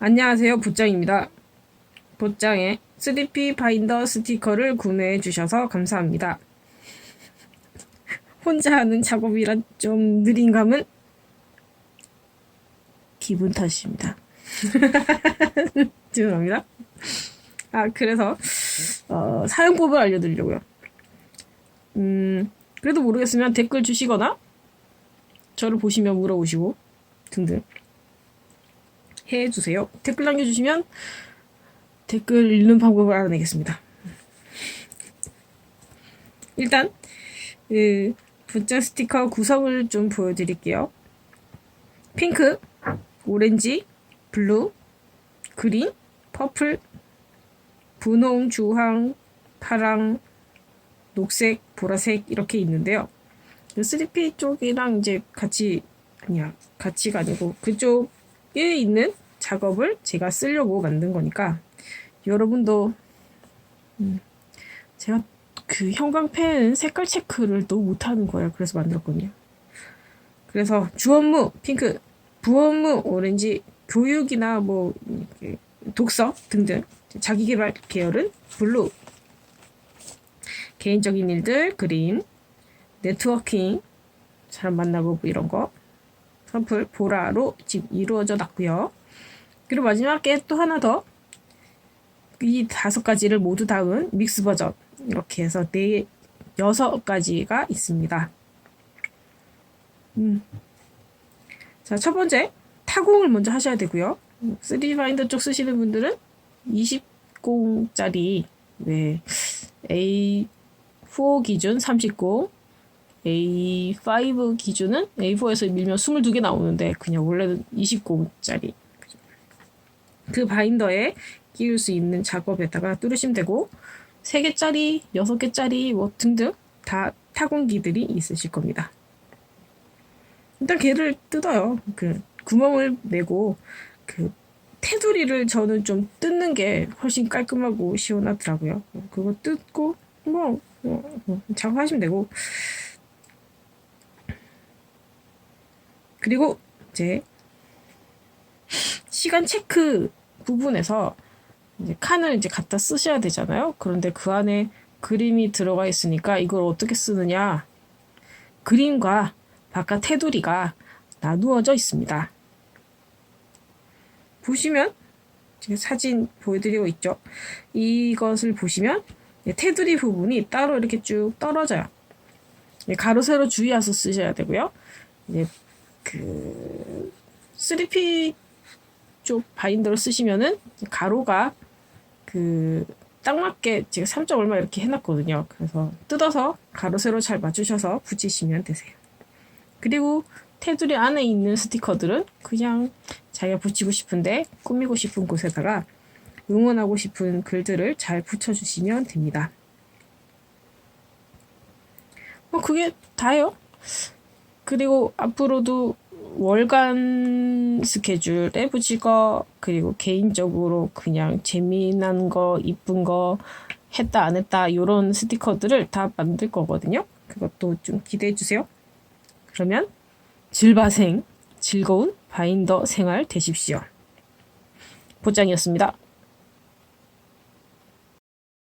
안녕하세요. 보짱입니다. 보짱의 3P 바인더 스티커를 구매해 주셔서 감사합니다. 혼자 하는 작업이라 좀 느린 감은 기분 탓입니다. 죄송합니다. 아, 그래서, 어, 사용법을 알려드리려고요. 음, 그래도 모르겠으면 댓글 주시거나, 저를 보시면 물어보시고, 등등. 해주세요. 댓글 남겨주시면, 댓글 읽는 방법을 알아내겠습니다. 일단, 그, 분장 스티커 구성을 좀 보여드릴게요. 핑크, 오렌지, 블루, 그린, 퍼플, 분홍, 주황, 파랑, 녹색, 보라색 이렇게 있는데요. 그 3P 쪽이랑 이제 같이 아니야 같이가 아니고 그쪽 에 있는 작업을 제가 쓰려고 만든 거니까 여러분도 음, 제가 그 형광펜 색깔 체크를 또 못하는 거예요. 그래서 만들었거든요. 그래서 주원무 핑크, 부원무 오렌지, 교육이나 뭐 독서 등등 자기개발 계열은 블루, 개인적인 일들 그린, 네트워킹 사람 만나고 뭐 이런 거 선풀 보라로 지금 이루어져 놨고요. 그리고 마지막에 또 하나 더 이 다섯 가지를 모두 담은 믹스 버전 이렇게 해서 네 여섯 가지가 있습니다. 음. 자, 첫 번째 타공을 먼저 하셔야 되고요. 3D 바인더 쪽 쓰시는 분들은 20공짜리 네, A4 기준 30공 A5 기준은 A4에서 밀면 22개 나오는데 그냥 원래는 20공짜리 그 바인더에 끼울 수 있는 작업에다가 뚫으시면 되고 3개짜리, 6개짜리 뭐 등등 다 타공기들이 있으실 겁니다. 일단 걔를 뜯어요. 그 구멍을 내고 그 테두리를 저는 좀 뜯는 게 훨씬 깔끔하고 시원하더라고요. 그거 뜯고 뭐, 뭐, 뭐 작업하시면 되고 그리고 이제 시간 체크 부분에서 이제 칸을 이제 갖다 쓰셔야 되잖아요. 그런데 그 안에 그림이 들어가 있으니까 이걸 어떻게 쓰느냐? 그림과 바깥 테두리가 나누어져 있습니다. 보시면 지금 사진 보여드리고 있죠. 이것을 보시면 테두리 부분이 따로 이렇게 쭉 떨어져요. 가로 세로 주의해서 쓰셔야 되고요. 그 3P 쪽 바인더를 쓰시면은 가로가 그 딱 맞게 제가 3점 얼마 이렇게 해놨거든요. 그래서 뜯어서 가로 세로 잘 맞추셔서 붙이시면 되세요. 그리고 테두리 안에 있는 스티커들은 그냥 자기가 붙이고 싶은데 꾸미고 싶은 곳에다가 응원하고 싶은 글들을 잘 붙여주시면 됩니다. 뭐 그게 다예요. 그리고 앞으로도 월간 스케줄에 거 그리고 개인적으로 그냥 재미난 거 이쁜 거 했다 안 했다 요런 스티커들을 다 만들 거거든요. 그것도 좀 기대해 주세요. 그러면 질바생 즐거운 바인더 생활 되십시오. 보장이었습니다.